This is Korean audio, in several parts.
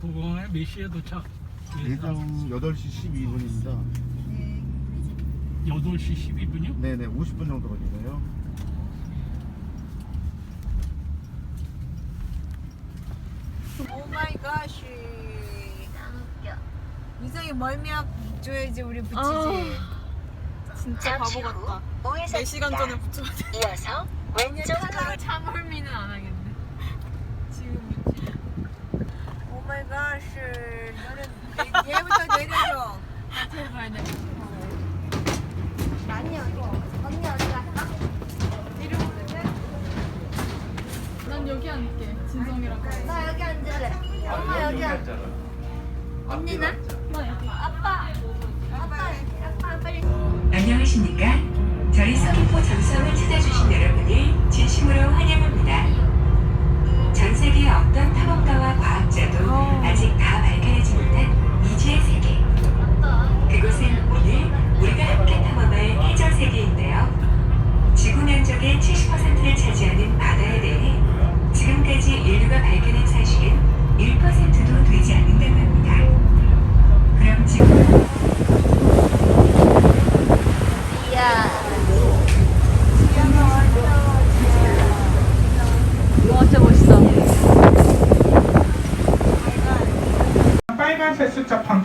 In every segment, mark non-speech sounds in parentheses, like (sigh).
김포공항에 몇 시에 도착? 예정 8시 12분입니다. 8시 12분이요? 네네, 50분 정도 걸리네요. 오 마이 갓. 이상이 멀미약 줘야지 우리 붙이지. 진짜 바보 같다. 4시간 전에 붙여야 돼. 이어서 왼쪽으로 참멀미는 안 하겠네. 지금 붙지. 오 마이 갓. 너는 내- 얘부터 내려줘. 제발 내. 언니 어디 언니 어디 갔어? 난 여기 앉게. 진성이랑 같이. 나 여기 앉을래. 엄마 여기 앉. 언니는? 아빠. 아빠. 아빠 빨리. 안녕하십니까?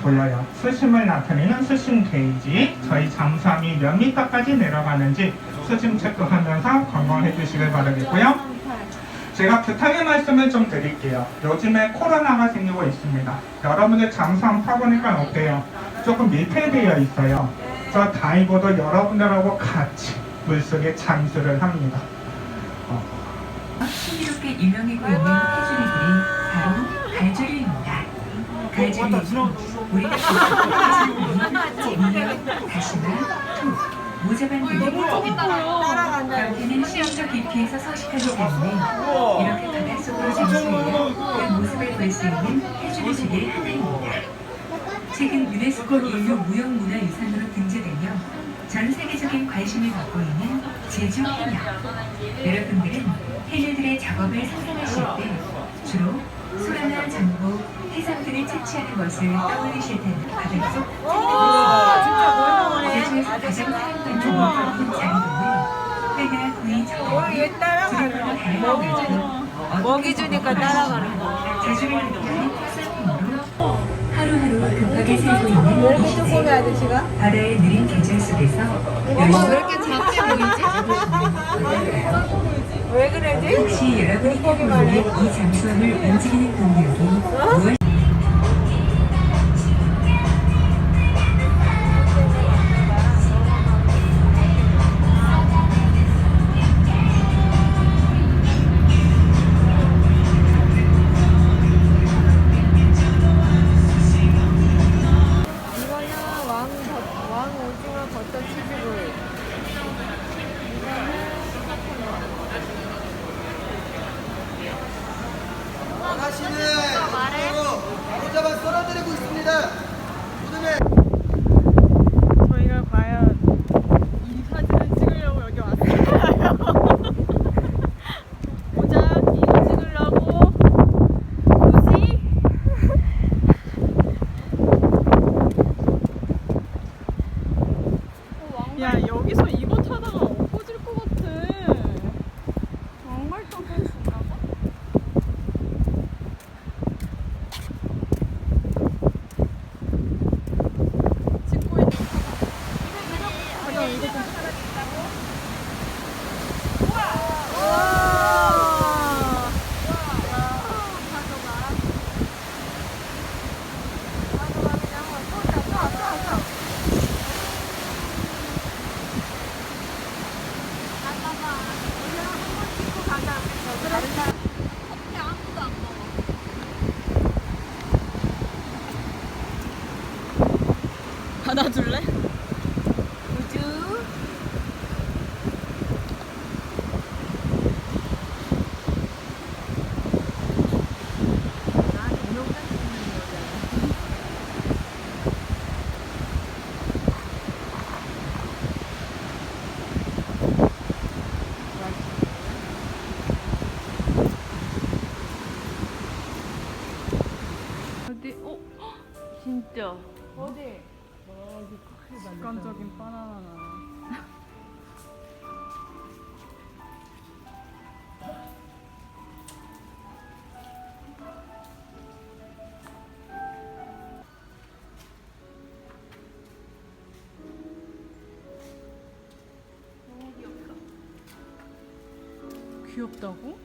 보여요. 수심을 나타내는 수심 게이지. 저희 잠수함이 몇 미터까지 내려가는지 수심 체크하면서 점검해 주시길 바라겠고요. 제가 부탁의 말씀을 좀 드릴게요. 요즘에 코로나가 생기고 있습니다. 여러분들 잠수함 타보니까 어때요? 조금 밀폐되어 있어요. 저 다이버도 여러분들하고 같이 물속에 잠수를 합니다. 신비롭게 유명해고 있는 해조류들이 바로 갈조류입니다. 갈조류는 우리가 생각하는 미역, 다시마, 톡, 모자반 등의 여기는 수영적 깊이에서 서식하기 때문에 이렇게 바닷속으로 잠수해야 그 모습을 볼 수 있는 해조류 중의 하나입니다. 최근 유네스코 인류 무형문화유산으로 등재되며 전 세계적인 관심을 받고 있는 제주 해녀. 여러분들은 해녀들의 작업을 상상하실 때 주로 소라나 전복, 해삼들을 채취하는 것을 떠올리실 텐데 바닷속 제주에서 가장 구이 어, 따라가는 다양한 가지고 먹이 주니까 따라가는 거. 제주를 대표하는 특산품으로 하루하루 급하게 살고 있는 이 시대? 바다의 느린 계절 속에서 엄마 왜 이렇게 작게 보이지? 왜 그러지? 혹시 여러분이 있는 이 잠수함을 움직이는 동력이 무엇? 있습니다. 오늘의 저희가 과연 이 사진을 찍으려고 여기 왔어요. 모자 이 찍으려고 굳이 (laughs) 야 여기서 이거 타다가 안아줄래? 우주. 어? (gasps) 진짜. 귀엽다고?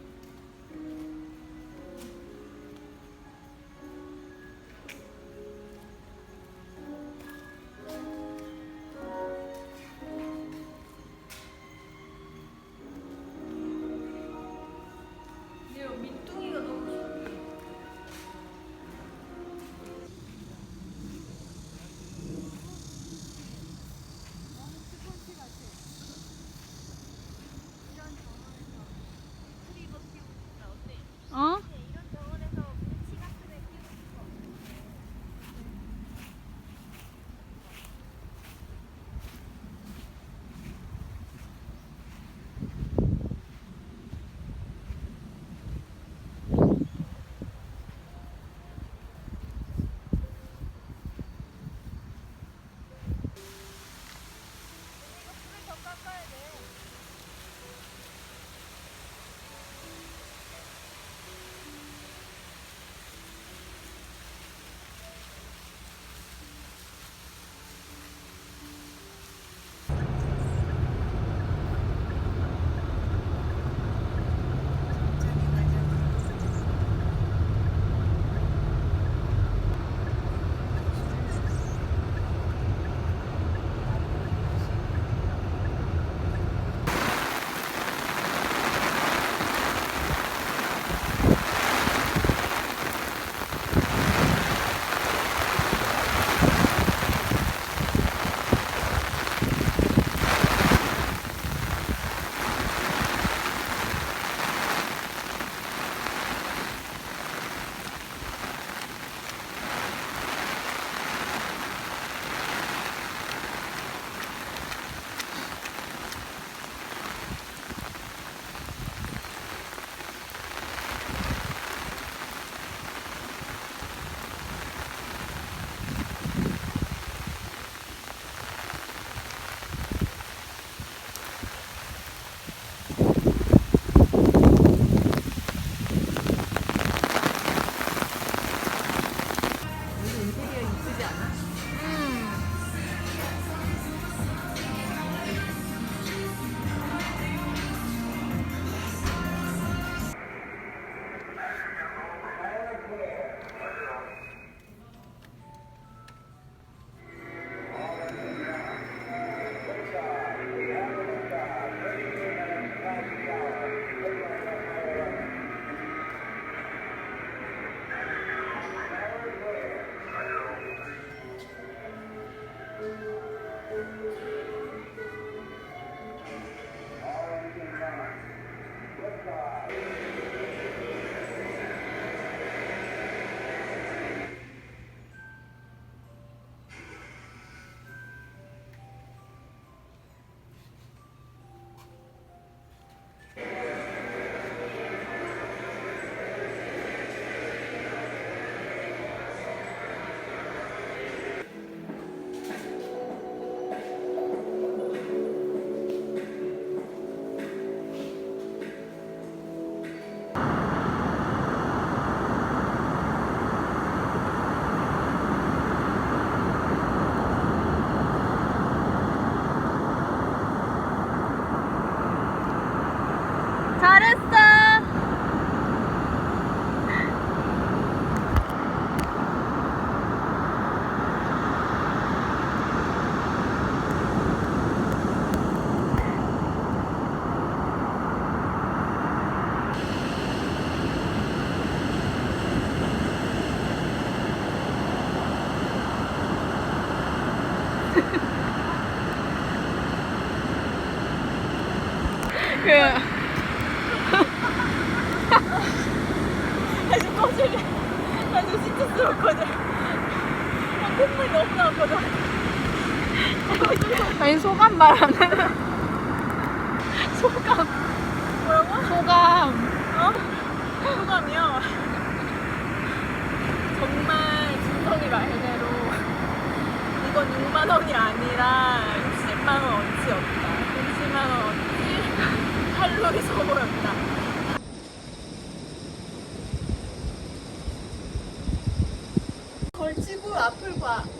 스럽거든 아, 콧물이 너무 나거든 아니 소감 말하는 소감 뭐라고? 소감 어? 소감이요? 정말 진성이 말대로 무조건 6만 원이 아니라 60만 원 어치였다. 60만 원 어치 칼로리 소모였다. 걸치